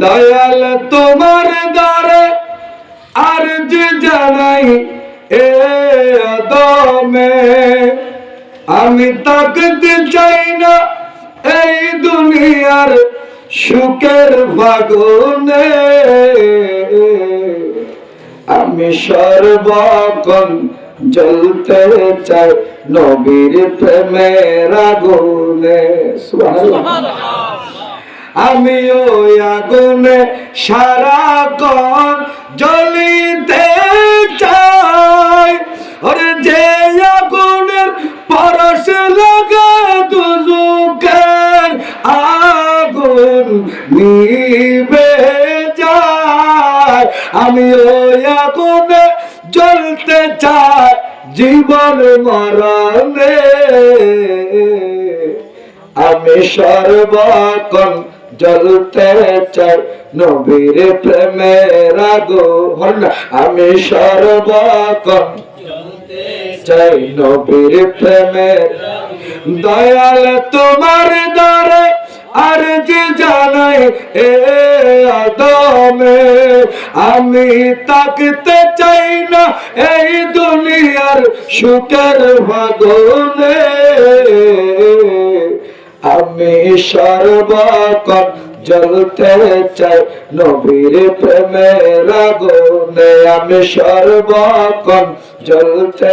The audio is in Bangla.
দয়াল তোমার দ্বারে আর যে জানাই এ দমে। আমি তাকতে চাই না এই দুনিয়ার সুখের বাগুনে আমি সর্বক্ষণ জ্বলতে চাই নবীর প্রেমের আগুনে। সুবহানাল্লাহ। আমি ওই আগুনে সারাক্ষণ জ্বলিতে চাই। ওরে যে আগুনের পরশ লাগা দুজুকের আগুন নিবে যায়। আমি ওই আগুনে জ্বলতে চাই, জীবন মরণে। আমি সর্বক্ষণ জ্বলতে চাই নবীর প্রেমের আগুন আমি সর্বক্ষণ চাই নবীর প্রেমের দয়াল তোমার দ্বারে আর যে জানাই এ আদমে। আমি তাকতে চাই না এই দুনিয়ার সুখের ভাগনে। আমি সর্বক্ষণ জ্বলতে চাই নবীর প্রেমের আগুনে। আমি সর্বক্ষণ জ্বলতে